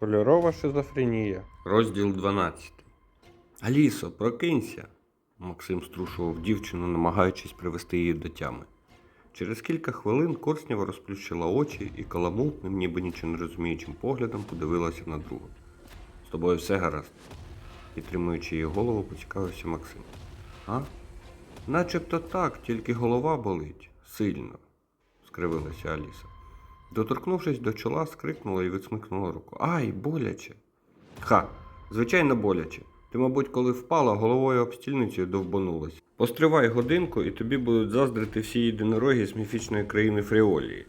Кольорова шизофренія. Розділ 12. Алісо, прокинься. Максим струшував дівчину, намагаючись привести її до тями. Через кілька хвилин Корснєва розплющила очі і каламутним, ніби нічого не розуміючим поглядом подивилася на другу. З тобою все гаразд. Підтримуючи її голову, поцікавився Максим. А? Начебто так, тільки голова болить. Сильно, скривилася Аліса. Доторкнувшись до чола, скрикнула і відсмикнула руку. Ай, боляче. Ха, звичайно, боляче. Ти, мабуть, коли впала, головою об стільницю довбанулась. Постривай годинку, і тобі будуть заздрити всі єдинороги з міфічної країни Фріолії.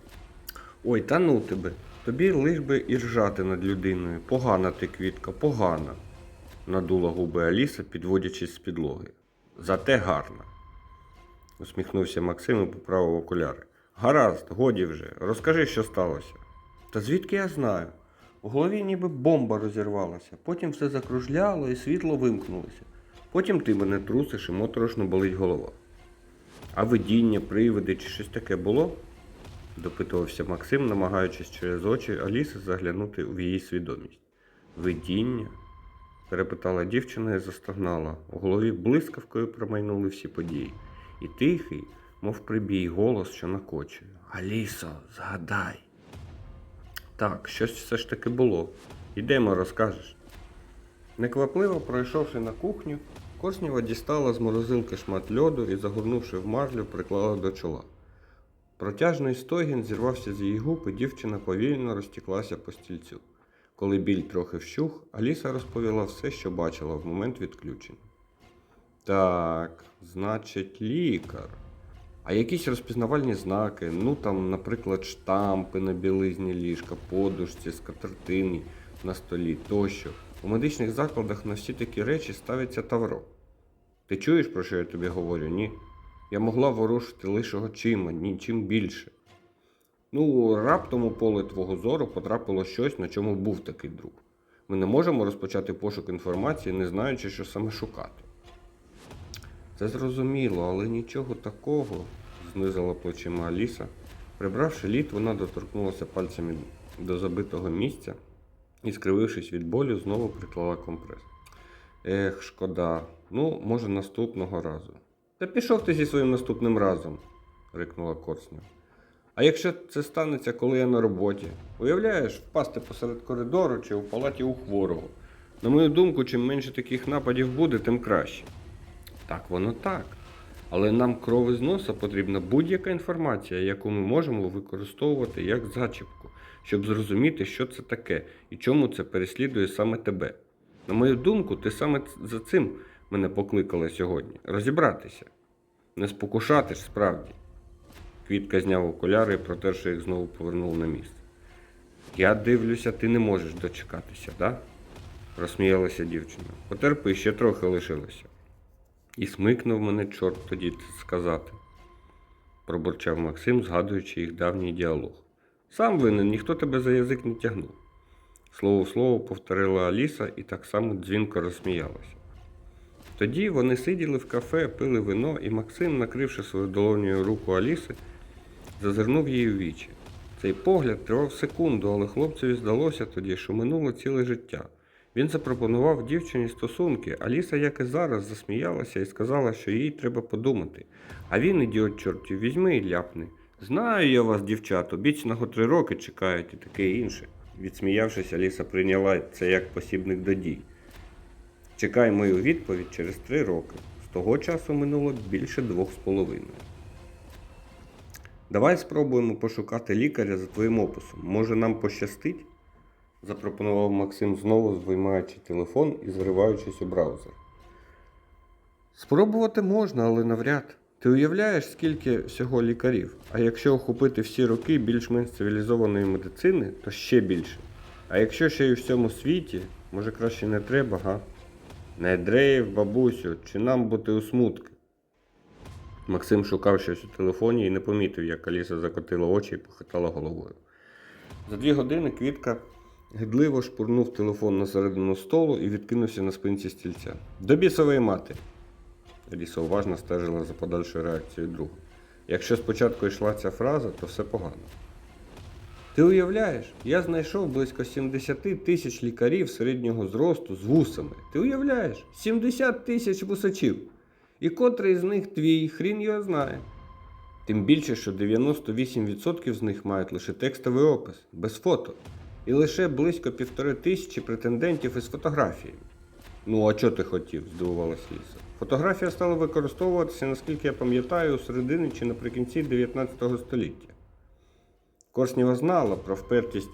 Ой, та ну тебе. Тобі лиш би і ржати над людиною. Погана ти, квітка, погана. надула губи Аліса, підводячись з підлоги. Зате гарна. усміхнувся Максим і поправив окуляри. Гаразд, годі вже, розкажи, що сталося. Та звідки я знаю? У голові ніби бомба розірвалася, потім все закружляло і світло вимкнулося. Потім ти мене трусиш і моторошно болить голова. А видіння, привиди чи щось таке було? допитувався Максим, намагаючись через очі Аліси заглянути в її свідомість. Видіння? перепитала дівчина і застогнала. У голові блискавкою промайнули всі події. І тихий, мов прибій, голос, що накочує. Алісо, згадай. Так, щось все ж таки було. Ідемо, розкажеш. Неквапливо пройшовши на кухню, Корснєва дістала з морозилки шмат льоду і, загорнувши в марлю, приклала до чола. Протяжний стогін зірвався з її губ, і дівчина повільно розтіклася по стільцю. Коли біль трохи вщух, Аліса розповіла все, що бачила в момент відключення. Так, значить, лікар. А якісь розпізнавальні знаки, ну там, наприклад, штампи на білизні ліжка, подушці, скатертині на столі тощо. У медичних закладах на всі такі речі ставиться тавро. Ти чуєш, про що я тобі говорю? Ні. Я могла ворушити лише очима, нічим більше. Ну, раптом у поле твого зору потрапило щось, на чому був такий друг. Ми не можемо розпочати пошук інформації, не знаючи, що саме шукати. Це зрозуміло, але нічого такого, знизила плечима Аліса. Прибравши лід, вона доторкнулася пальцями до забитого місця і, скривившись від болю, знову приклала компрес. Ех, шкода. Ну, може, наступного разу. Та пішов ти зі своїм наступним разом, рикнула Корсня. А якщо це станеться, коли я на роботі? Уявляєш, впасти посеред коридору чи у палаті у хворого. На мою думку, чим менше таких нападів буде, тим краще. Так, воно так. Але нам кров із носа потрібна будь-яка інформація, яку ми можемо використовувати як зачіпку, щоб зрозуміти, що це таке і чому це переслідує саме тебе. На мою думку, ти саме за цим мене покликала сьогодні розібратися. Не спокушати ж справді. Квітка зняв окуляри протерши їх, знову повернув на місце. Я дивлюся, ти не можеш дочекатися, да? розсміялася дівчина. Потерпи, ще трохи лишилося. І смикнув мене чорт тоді сказати, пробурчав Максим, згадуючи їх давній діалог. Сам винен, ніхто тебе за язик не тягнув. Слово в слово повторила Аліса і так само дзвінко розсміялася. Тоді вони сиділи в кафе, пили вино, і Максим, накривши свою долонею руку Аліси, зазирнув їй у вічі. Цей погляд тривав секунду, але хлопцеві здалося тоді, що минуло ціле життя. Він запропонував дівчині стосунки. Аліса, як і зараз, засміялася і сказала, що їй треба подумати. А він, ідіот чортів, візьми і ляпни. Знаю я вас, дівчат, обіцяного три роки чекають і таке інше. Відсміявшись, Аліса прийняла це як посібник до дій. Чекай мою відповідь через три роки. З того часу минуло більше двох з половиною. Давай спробуємо пошукати лікаря за твоїм описом. Може, нам пощастить? Запропонував Максим знову, виймаючи телефон і зриваючись у браузер. Спробувати можна, але навряд. Ти уявляєш, скільки всього лікарів? А якщо охопити всі роки більш-менш цивілізованої медицини, то ще більше. А якщо ще й у всьому світі, може краще не треба, га? Не дрейф, бабусю, чи нам бути у смутки? Максим шукав щось у телефоні і не помітив, як Аліса закотила очі і похитала головою. За дві години Квітка гидливо шпурнув телефон на середину столу і відкинувся на спинці стільця. До бісової мати. Аліса уважно стежила за подальшою реакцією друга. Якщо спочатку йшла ця фраза, то все погано. Ти уявляєш, я знайшов близько 70 тисяч лікарів середнього зросту з вусами. Ти уявляєш? 70 тисяч вусачів. І котрий з них твій, хрін його знає. Тим більше, що 98% з них мають лише текстовий опис, без фото, і лише близько півтори тисячі претендентів із фотографіями. Ну, а чого ти хотів? здивувалася Ліса. Фотографія стала використовуватися, наскільки я пам'ятаю, у середині чи наприкінці 19 століття. Корснєва знала про впертість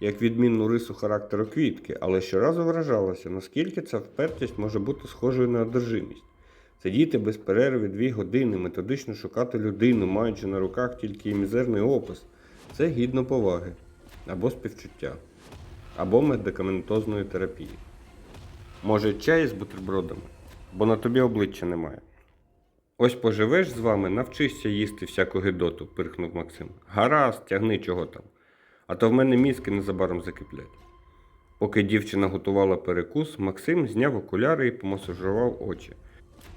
як відмінну рису характеру квітки, але щоразу вражалася, наскільки ця впертість може бути схожою на одержимість. Сидіти без перерви дві години, методично шукати людину, маючи на руках тільки мізерний опис, це гідно поваги, або співчуття, або медикаментозної терапії. Може, чай з бутербродами, бо на тобі обличчя немає. Ось поживеш з вами, навчишся їсти всяку гидоту, пирхнув Максим. Гаразд, тягни чого там. А то в мене мізки незабаром закиплять. Поки дівчина готувала перекус, Максим зняв окуляри і помасажував очі.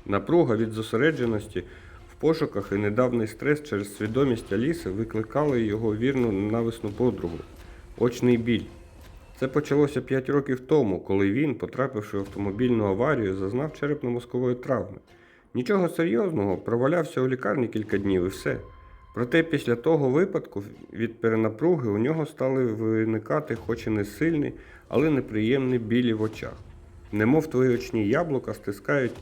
Напруга від зосередженості в пошуках і недавній стрес через свідомість Аліси викликали його вірну ненависну подругу очний біль. Це почалося 5 років тому, коли він, потрапивши в автомобільну аварію, зазнав черепно-мозкової травми. Нічого серйозного, провалявся у лікарні кілька днів і все. Проте після того випадку від перенапруги у нього стали виникати хоч і не сильні, але неприємні білі в очах. Немов твої очні яблука стискають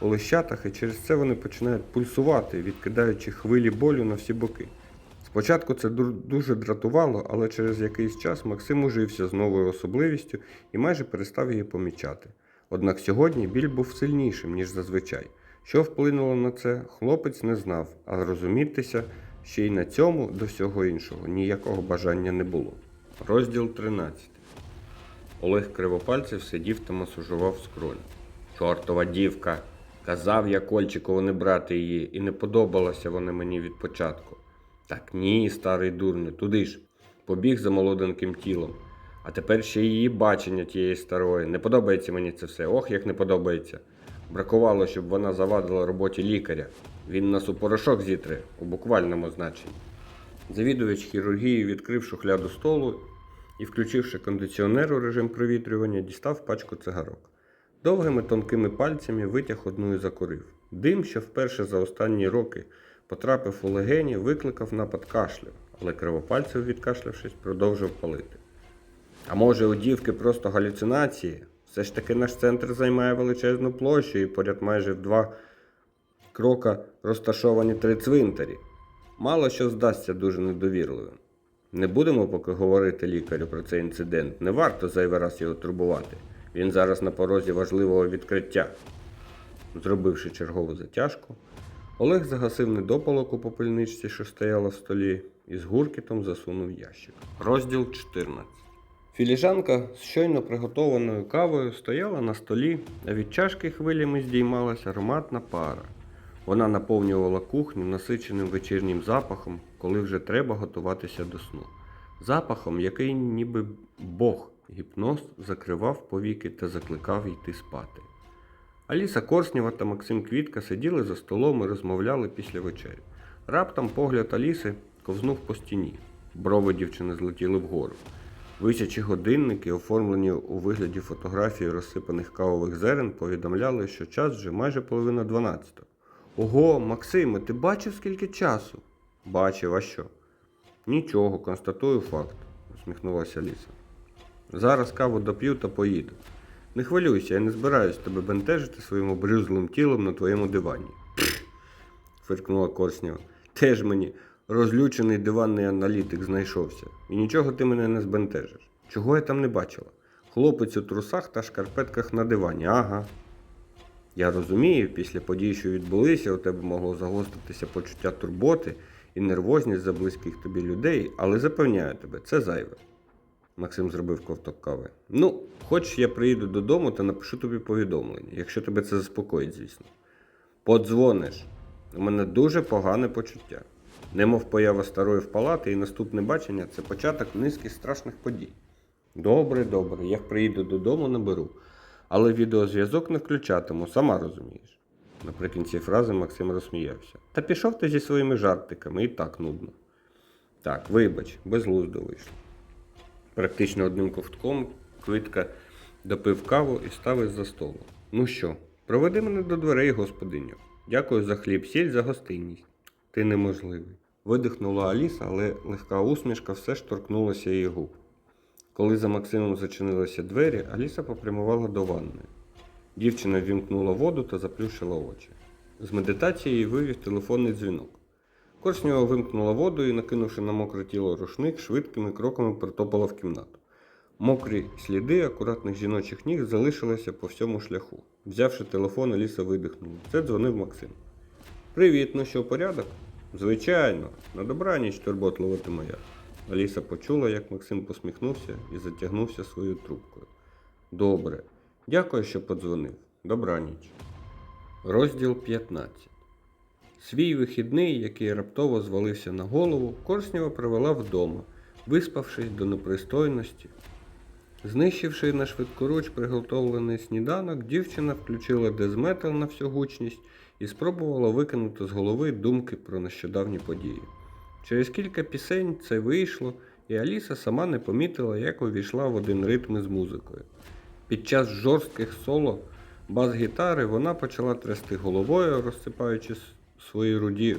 у лищатах, і через це вони починають пульсувати, відкидаючи хвилі болю на всі боки. Спочатку це дуже дратувало, але через якийсь час Максим ужився з новою особливістю і майже перестав її помічати. Однак сьогодні біль був сильнішим, ніж зазвичай. Що вплинуло на це, хлопець не знав, а розумітися ще й на цьому до всього іншого ніякого бажання не було. Розділ 13. Олег Кривопальцев сидів та масажував скронь. Чортова дівка. Казав я Кольчикову не брати її, і не подобалася вона мені від початку. Так ні, старий дурню, туди ж. Побіг за молоденьким тілом. А тепер ще її бачення тієї старої. Не подобається мені це все. Ох, як не подобається. Бракувало, щоб вона завадила роботі лікаря. Він нас у порошок зітре, у буквальному значенні. Завідувач хірургії відкрив шухляду столу і, включивши кондиціонер у режим провітрювання, дістав пачку цигарок. Довгими тонкими пальцями витяг одну і закурив. Дим, що вперше за останні роки потрапив у легені, викликав напад кашлю, але кривопальцев, відкашлявшись, продовжив палити. А може, у дівки просто галюцинації? Все ж таки наш центр займає величезну площу і поряд майже в два крока розташовані три цвинтарі. Мало що здасться дуже недовірливим. Не будемо поки говорити лікарю про цей інцидент. Не варто зайвий раз його турбувати. Він зараз на порозі важливого відкриття. Зробивши чергову затяжку, Олег загасив недопалок у попельничці, що стояла в столі, і з гуркітом засунув ящик. Розділ 14. Філіжанка з щойно приготованою кавою стояла на столі, а від чашки хвилями здіймалася ароматна пара. Вона наповнювала кухню насиченим вечірнім запахом, коли вже треба готуватися до сну. Запахом, який ніби Бог гіпноз закривав повіки та закликав йти спати. Аліса Корснєва та Максим Квітка сиділи за столом і розмовляли після вечері. Раптом погляд Аліси ковзнув по стіні. Брови дівчини злетіли вгору. Висячі годинники, оформлені у вигляді фотографії розсипаних кавових зерен, повідомляли, що час вже майже половина дванадцятого. Ого, Максиме, ти бачив скільки часу? Бачив, а що? Нічого, констатую факт, усміхнулася Аліса. Зараз каву доп'ю та поїду. Не хвилюйся, я не збираюсь тебе бентежити своїм обрюзлим тілом на твоєму дивані. фиркнула Корснєва. Теж мені розлючений диванний аналітик знайшовся. І нічого ти мене не збентежиш. Чого я там не бачила? Хлопець у трусах та шкарпетках на дивані, ага. Я розумію, після подій, що відбулися, у тебе могло загостритися почуття турботи і нервозність за близьких тобі людей, але запевняю тебе, це зайве. Максим зробив ковток кави. Ну, хоч я приїду додому та напишу тобі повідомлення, якщо тебе це заспокоїть, звісно. Подзвониш. У мене дуже погане почуття. Немов поява старої в палати і наступне бачення це початок низки страшних подій. Добре, добре, як приїду додому, наберу. Але відеозв'язок не включатиму, сама розумієш. Наприкінці фрази Максим розсміявся. Та пішов ти зі своїми жартиками і так нудно. Так, вибач, безглуздо вийшло. Практично одним ковтком квитка допив каву і став із-за столу. Ну що, проведи мене до дверей, господиню. Дякую за хліб, сіль, за гостинність. Ти неможливий. Видихнула Аліса, але легка усмішка все ж торкнулася її губ. Коли за Максимом зачинилися двері, Аліса попрямувала до ванної. Дівчина ввімкнула воду та заплющила очі. З медитації вивів телефонний дзвінок. Корснєва вимкнула воду і, накинувши на мокре тіло рушник, швидкими кроками притопала в кімнату. Мокрі сліди акуратних жіночих ніг залишилися по всьому шляху. Взявши телефон, Аліса видихнула. Це дзвонив Максим. Привіт, ну що, порядок? Звичайно, на добраніч, турботлива ти моя. Аліса почула, як Максим посміхнувся і затягнувся своєю трубкою. Добре. Дякую, що подзвонив. Добраніч. Розділ 15. Свій вихідний, який раптово звалився на голову, Корснєва провела вдома, виспавшись до непристойності. Знищивши на швидкоруч приготовлений сніданок, дівчина включила дезметал на всю гучність і спробувала викинути з голови думки про нещодавні події. Через кілька пісень це вийшло, і Аліса сама не помітила, як увійшла в один ритм із музикою. Під час жорстких соло бас-гітари вона почала трясти головою, розсипаючи с- свої руді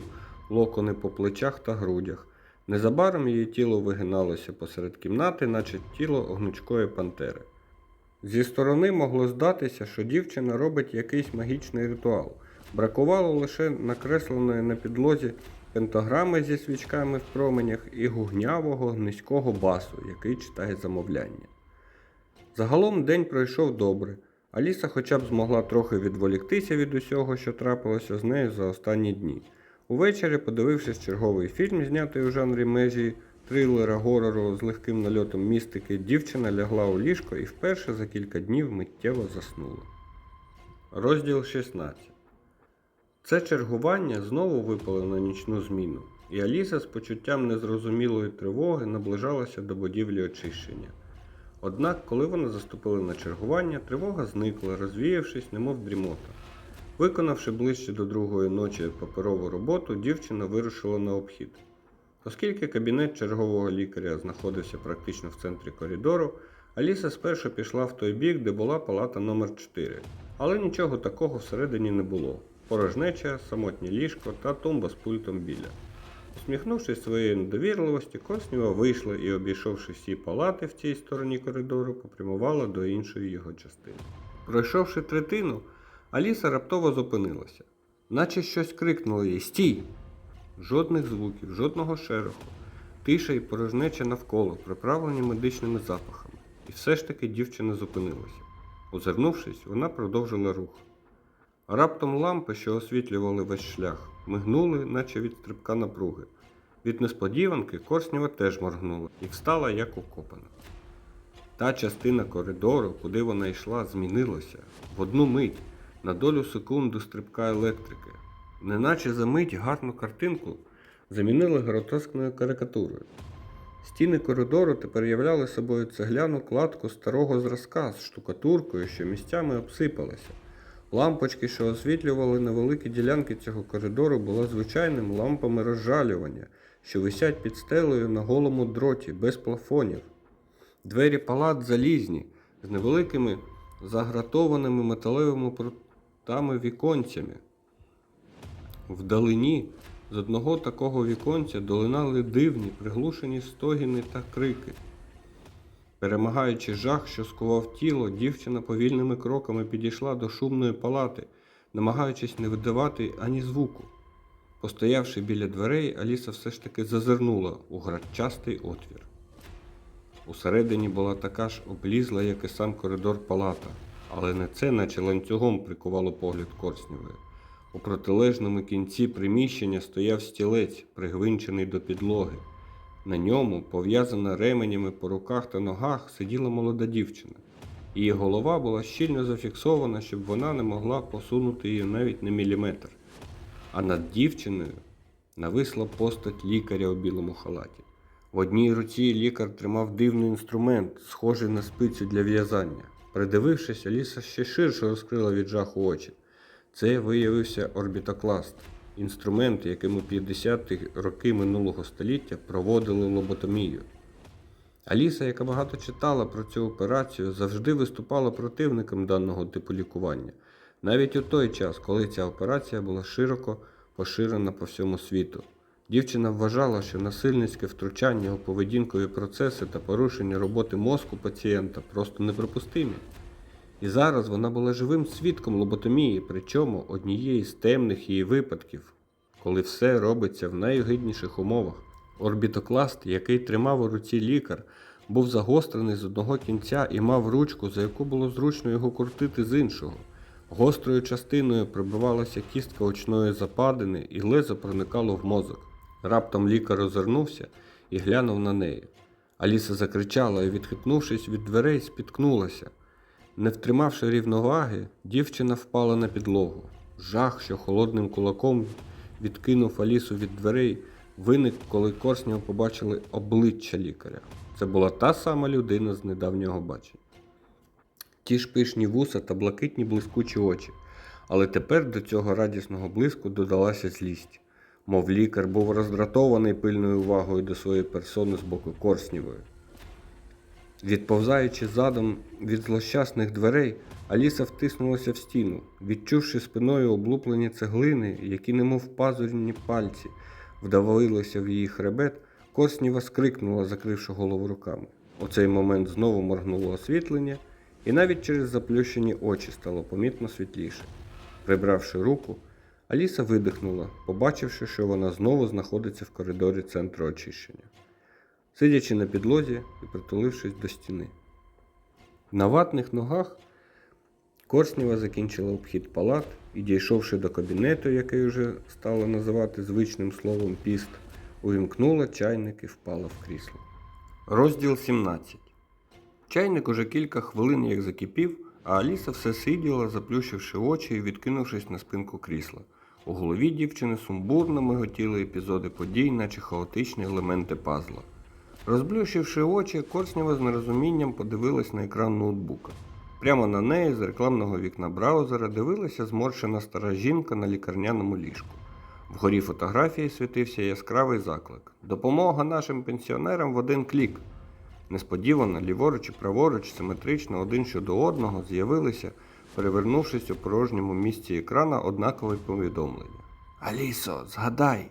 локони по плечах та грудях. Незабаром її тіло вигиналося посеред кімнати, наче тіло гнучкої пантери. Зі сторони могло здатися, що дівчина робить якийсь магічний ритуал. Бракувало лише накресленої на підлозі пентаграми зі свічками в променях і гугнявого низького басу, який читає замовляння. Загалом день пройшов добре. Аліса хоча б змогла трохи відволіктися від усього, що трапилося з нею за останні дні. Увечері, подивившись черговий фільм, знятий у жанрі межі трилера горору з легким нальотом містики, дівчина лягла у ліжко і вперше за кілька днів миттєво заснула. Розділ 16 Це чергування знову випало на нічну зміну, і Аліса з почуттям незрозумілої тривоги наближалася до будівлі очищення. Однак, коли вони заступили на чергування, тривога зникла, розвіявшись, немов дрімота. Виконавши ближче до другої ночі паперову роботу, дівчина вирушила на обхід. Оскільки кабінет чергового лікаря знаходився практично в центрі коридору, Аліса спершу пішла в той бік, де була палата номер 4 але нічого такого всередині не було. Порожнеча, самотнє ліжко та тумба з пультом біля. Усміхнувшись своєї недовірливості, Коснєва вийшла і, обійшовши всі палати в цій стороні коридору, попрямувала до іншої його частини. Пройшовши третину, Аліса раптово зупинилася, наче щось крикнуло їй Стій! Жодних звуків, жодного шероху, тиша і порожнеча навколо, приправлені медичними запахами. І все ж таки дівчина зупинилася. Озирнувшись, вона продовжила рух. Раптом лампи, що освітлювали весь шлях, мигнули, наче від стрибка напруги. Від несподіванки Корснєва теж моргнула і встала як укопана. Та частина коридору, куди вона йшла, змінилася в одну мить, на долю секунду стрибка електрики. Неначе за мить гарну картинку замінили гротескною карикатурою. Стіни коридору тепер являли собою цегляну кладку старого зразка з штукатуркою, що місцями обсипалася. Лампочки, що освітлювали невеликі ділянки цього коридору, були звичайним лампами розжалювання, що висять під стелею на голому дроті, без плафонів. Двері палат залізні, з невеликими загратованими металевими прутами віконцями. Вдалині з одного такого віконця долинали дивні, приглушені стогіни та крики. Перемагаючи жах, що скував тіло, дівчина повільними кроками підійшла до шумної палати, намагаючись не видавати ані звуку. Постоявши біля дверей, Аліса все ж таки зазирнула у градчастий отвір. Усередині була така ж облізла, як і сам коридор палата, але не це, наче ланцюгом прикувало погляд Корснєвої. У протилежному кінці приміщення стояв стілець, пригвинчений до підлоги. На ньому, пов'язана ременями по руках та ногах, сиділа молода дівчина. Її голова була щільно зафіксована, щоб вона не могла посунути її навіть на міліметр. А над дівчиною нависла постать лікаря у білому халаті. В одній руці лікар тримав дивний інструмент, схожий на спицю для в'язання. Придивившись, Аліса ще ширше розкрила від жаху очі. Це виявився орбітокласт, інструмент, яким у 50-ті роки минулого століття проводили лоботомію. Аліса, яка багато читала про цю операцію, завжди виступала противником даного типу лікування, навіть у той час, коли ця операція була широко поширена по всьому світу. Дівчина вважала, що насильницьке втручання у поведінкові процеси та порушення роботи мозку пацієнта просто неприпустимі. І зараз вона була живим свідком лоботомії, причому однієї з темних її випадків, коли все робиться в найогидніших умовах. Орбітокласт, який тримав у руці лікар, був загострений з одного кінця і мав ручку, за яку було зручно його крутити з іншого. Гострою частиною пробивалася кістка очної западини, і лезо проникало в мозок. Раптом лікар озирнувся і глянув на неї. Аліса закричала і, відхитнувшись від дверей, спіткнулася. Не втримавши рівноваги, дівчина впала на підлогу. Жах, що холодним кулаком відкинув Алісу від дверей, виник, коли Корснєва побачили обличчя лікаря. Це була та сама людина з недавнього бачення. Ті ж пишні вуса та блакитні блискучі очі. Але тепер до цього радісного блиску додалася злість. Мов лікар був роздратований пильною увагою до своєї персони з боку Корснєвої. Відповзаючи задом від злощасних дверей, Аліса втиснулася в стіну, відчувши спиною облуплені цеглини, які, немов пазурні пальці, вдавилися в її хребет, Корсніва скрикнула, закривши голову руками. У цей момент знову моргнуло освітлення, і навіть через заплющені очі стало помітно світліше. Прибравши руку, Аліса видихнула, побачивши, що вона знову знаходиться в коридорі центру очищення сидячи на підлозі і притулившись до стіни. На ватних ногах Корснєва закінчила обхід палат і, дійшовши до кабінету, який вже стала називати звичним словом піст, увімкнула чайник і впала в крісло. Розділ 17. Чайник уже кілька хвилин як закипів, а Аліса все сиділа, заплющивши очі і відкинувшись на спинку крісла. У голові дівчини сумбурно миготіли епізоди подій, наче хаотичні елементи пазла. Розблющивши очі, Корснєва з нерозумінням подивилась на екран ноутбука. Прямо на неї з рекламного вікна браузера дивилася зморщена стара жінка на лікарняному ліжку. Вгорі фотографії світився яскравий заклик: Допомога нашим пенсіонерам в один клік. Несподівано, ліворуч і праворуч, симетрично один щодо одного, з'явилися, перевернувшись у порожньому місці екрана однакове повідомлення. Алісо, згадай!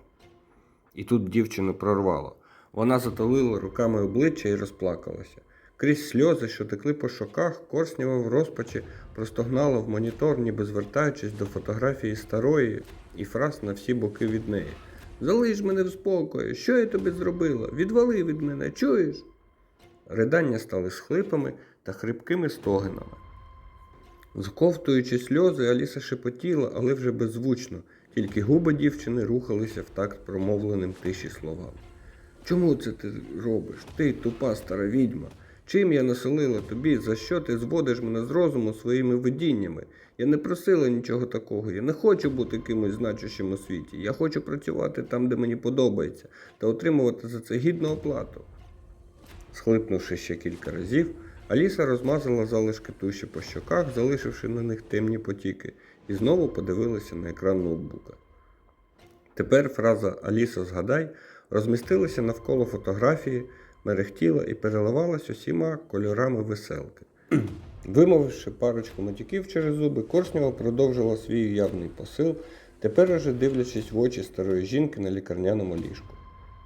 І тут дівчину прорвало. Вона затулила руками обличчя і розплакалася. Крізь сльози, що текли по щоках, Корснєва в розпачі простогнала в монітор, ніби звертаючись до фотографії старої і фраз на всі боки від неї. Залиш мене в спокої, що я тобі зробила? Відвали від мене, чуєш? Ридання стали схлипами та хрипкими стогинами. Зковтуючи сльози, Аліса шепотіла, але вже беззвучно, тільки губи дівчини рухалися в такт промовленим тиші словам. Чому це ти робиш? Ти тупа стара відьма. Чим я населила тобі, за що ти зводиш мене з розуму своїми видіннями? Я не просила нічого такого. Я не хочу бути кимось значущим у світі. Я хочу працювати там, де мені подобається, та отримувати за це гідну оплату. Схлипнувши ще кілька разів, Аліса розмазала залишки туші по щоках, залишивши на них темні потіки, і знову подивилася на екран ноутбука. Тепер фраза Алісо, згадай розмістилася навколо фотографії, мерехтіла і переливалась усіма кольорами веселки. Вимовивши парочку матюків через зуби, Корснєва продовжила свій уявний посил, тепер уже дивлячись в очі старої жінки на лікарняному ліжку.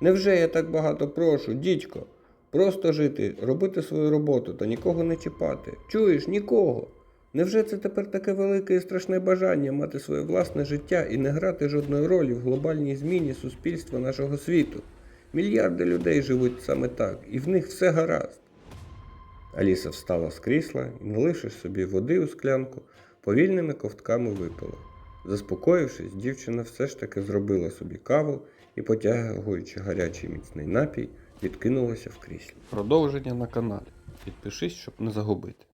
Невже я так багато прошу, дідько? Просто жити, робити свою роботу та нікого не чіпати. Чуєш, нікого. Невже це тепер таке велике і страшне бажання мати своє власне життя і не грати жодної ролі в глобальній зміні суспільства нашого світу? Мільярди людей живуть саме так, і в них все гаразд. Аліса встала з крісла і, наливши собі води у склянку, повільними ковтками випила. Заспокоївшись, дівчина все ж таки зробила собі каву і, потягуючи гарячий міцний напій, відкинулася в кріслі. Продовження на каналі. Підпишись, щоб не загубити.